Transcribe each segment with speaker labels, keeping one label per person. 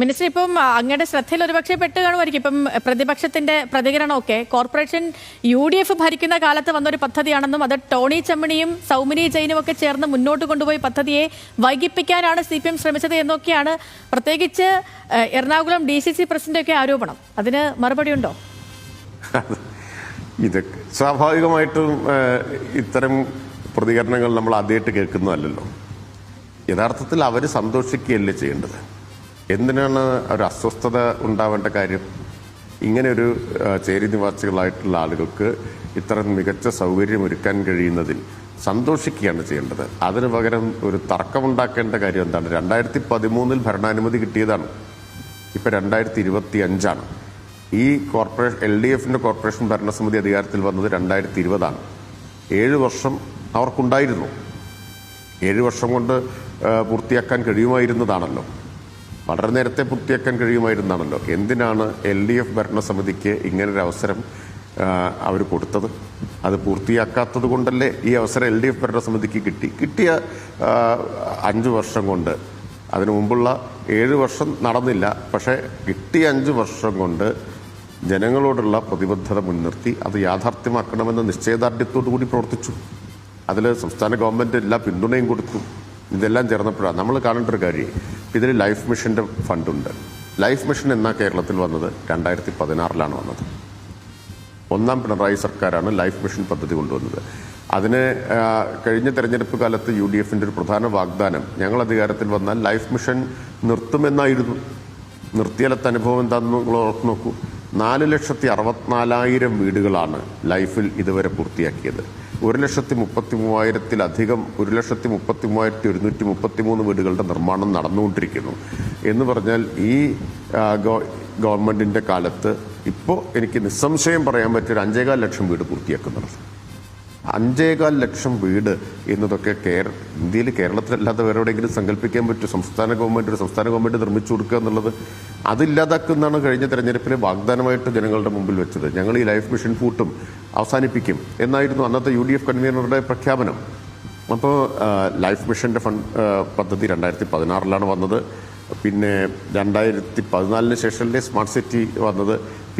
Speaker 1: Minister ഇപ്പം അങ്ങയുടെ ശ്രദ്ധയിൽ ഒരുപക്ഷെ പെട്ട് കാണുമായിരിക്കും. ഇപ്പം പ്രതിപക്ഷത്തിന്റെ പ്രതികരണമൊക്കെ കോർപ്പറേഷൻ യു ഡി എഫ് ഭരിക്കുന്ന കാലത്ത് വന്നൊരു പദ്ധതിയാണെന്നും അത് ടോണി ചമ്മണിയും സൗമിനി ജെയിനും ഒക്കെ ചേർന്ന് മുന്നോട്ട് കൊണ്ടുപോയി പദ്ധതിയെ വൈകിപ്പിക്കാനാണ് സി പി എം ശ്രമിച്ചത് എന്നൊക്കെയാണ് പ്രത്യേകിച്ച് എറണാകുളം ഡി സി സി പ്രസിഡന്റൊക്കെ ആരോപണം. അതിന് മറുപടി ഉണ്ടോ
Speaker 2: ഇത് സ്വാഭാവികമായിട്ടും ഇത്തരം പ്രതികരണങ്ങൾ നമ്മൾ ആദ്യമായിട്ട് കേൾക്കുന്നതല്ലല്ലോ. യഥാർത്ഥത്തിൽ അവർ സന്തോഷിക്കുകയല്ലേ ചെയ്യേണ്ടത്? എന്തിനാണ് ഒരു അസ്വസ്ഥത ഉണ്ടാവേണ്ട കാര്യം? ഇങ്ങനെ ഒരു ചേരി നിവാസികളായിട്ടുള്ള ആളുകൾക്ക് ഇത്തരം മികച്ച സൗകര്യം ഒരുക്കാൻ കഴിയുന്നതിൽ സന്തോഷിക്കുകയാണ് ചെയ്യേണ്ടത്. അതിന് പകരം ഒരു തർക്കമുണ്ടാക്കേണ്ട കാര്യം എന്താണ്? രണ്ടായിരത്തി പതിമൂന്നിൽ ഭരണാനുമതി കിട്ടിയതാണ്. ഇപ്പം രണ്ടായിരത്തി ഇരുപത്തി അഞ്ചാണ് ഈ കോർപ്പറേഷൻ എൽ ഡി എഫിന്റെ കോർപ്പറേഷൻ ഭരണസമിതി അധികാരത്തിൽ വന്നത് രണ്ടായിരത്തി ഇരുപതാണ് ഏഴ് വർഷം അവർക്കുണ്ടായിരുന്നു. ഏഴ് വർഷം കൊണ്ട് പൂർത്തിയാക്കാൻ കഴിയുമായിരുന്നതാണല്ലോ. വളരെ നേരത്തെ പൂർത്തിയാക്കാൻ കഴിയുമായിരുന്നാണല്ലോ. എന്തിനാണ് എൽ ഡി എഫ് ഭരണസമിതിക്ക് ഇങ്ങനൊരു അവസരം അവർ കൊടുത്തത്? അത് പൂർത്തിയാക്കാത്തത് കൊണ്ടല്ലേ ഈ അവസരം എൽ ഡി എഫ് ഭരണസമിതിക്ക് കിട്ടി? കിട്ടിയ അഞ്ചു വർഷം കൊണ്ട്. അതിനു മുമ്പുള്ള ഏഴ് വർഷം നടന്നില്ല. പക്ഷേ കിട്ടിയ അഞ്ച് വർഷം കൊണ്ട് ജനങ്ങളോടുള്ള പ്രതിബദ്ധത മുൻനിർത്തി അത് യാഥാർത്ഥ്യമാക്കണമെന്ന നിശ്ചയദാർഢ്യത്തോടു കൂടി പ്രവർത്തിച്ചു. അതിൽ സംസ്ഥാന ഗവൺമെന്റ് എല്ലാ പിന്തുണയും കൊടുത്തു. ഇതെല്ലാം ചേർന്നപ്പോഴാണ് നമ്മൾ കാണേണ്ട ഒരു കാര്യം. ഇതിൽ ലൈഫ് മിഷന്റെ ഫണ്ടുണ്ട് ലൈഫ് മിഷൻ എന്നാ കേരളത്തിൽ വന്നത്? രണ്ടായിരത്തി പതിനാറിലാണ് വന്നത്. ഒന്നാം പിണറായി സർക്കാരാണ് ലൈഫ് മിഷൻ പദ്ധതി കൊണ്ടുവന്നത്. അതിന് കഴിഞ്ഞ തെരഞ്ഞെടുപ്പ് കാലത്ത് യു ഡി എഫിന്റെ ഒരു പ്രധാന വാഗ്ദാനം ഞങ്ങൾ അധികാരത്തിൽ വന്നാൽ ലൈഫ് മിഷൻ നിർത്തുമെന്നായിരുന്നു. നിർത്തിയാലത്തെ അനുഭവം എന്താണെന്ന് നിങ്ങൾ ഓർത്ത് നോക്കൂ. നാല് ലക്ഷത്തി അറുപത്തിനാലായിരം വീടുകളാണ് ലൈഫിൽ ഇതുവരെ പൂർത്തിയാക്കിയത്. ഒരു ലക്ഷത്തി മുപ്പത്തി മൂവായിരത്തിലധികം ഒരു ലക്ഷത്തി മുപ്പത്തി മൂവായിരത്തി ഒരുന്നൂറ്റി മുപ്പത്തി മൂന്ന് വീടുകളുടെ നിർമ്മാണം നടന്നുകൊണ്ടിരിക്കുന്നു. എന്ന് പറഞ്ഞാൽ ഈ ഗവൺമെന്റിന്റെ കാലത്ത് ഇപ്പോൾ എനിക്ക് നിസ്സംശയം പറയാൻ പറ്റിയ ഒരു അഞ്ചേകാൽ ലക്ഷം വീട് പൂർത്തിയാക്കുന്നുണ്ട്. അഞ്ചേകാൽ ലക്ഷം വീട് എന്നതൊക്കെ കേര ഇന്ത്യയിൽ കേരളത്തിലല്ലാതെ വേറെ എവിടെയെങ്കിലും സങ്കല്പിക്കാൻ പറ്റും സംസ്ഥാന ഗവൺമെന്റ് ഒരു സംസ്ഥാന ഗവൺമെന്റ് നിർമ്മിച്ചു കൊടുക്കുക എന്നുള്ളത് അതില്ലാതാക്കുന്നതാണ് കഴിഞ്ഞ തെരഞ്ഞെടുപ്പിലെ വാഗ്ദാനമായിട്ട് ജനങ്ങളുടെ മുമ്പിൽ വെച്ചത്. ഞങ്ങൾ ഈ ലൈഫ് മിഷൻ ഫൂട്ടും അവസാനിപ്പിക്കും എന്നായിരുന്നു അന്നത്തെ യു ഡി എഫ് കൺവീനറുടെ പ്രഖ്യാപനം. അപ്പോൾ ലൈഫ് മിഷന്റെ ഫണ്ട് പദ്ധതി രണ്ടായിരത്തി പതിനാറിലാണ് വന്നത്. പിന്നെ രണ്ടായിരത്തി പതിനാലിന് ശേഷമല്ലേ സ്മാർട്ട് സിറ്റി വന്നത്.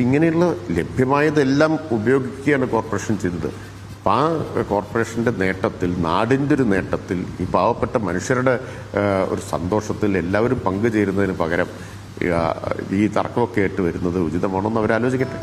Speaker 2: ഇങ്ങനെയുള്ള ലഭ്യമായതെല്ലാം ഉപയോഗിക്കുകയാണ് കോർപ്പറേഷൻ ചെയ്തത്. അപ്പം ആ കോർപ്പറേഷന്റെ നേട്ടത്തിൽ നാടിന്റെ ഒരു നേട്ടത്തിൽ ഈ പാവപ്പെട്ട മനുഷ്യരുടെ ഒരു സന്തോഷത്തിൽ എല്ലാവരും പങ്കുചേരുന്നതിന് പകരം ഈ തർക്കമൊക്കെ ആയിട്ട് വരുന്നത് ഉചിതമാണോ എന്ന് അവരാലോചിക്കട്ടെ.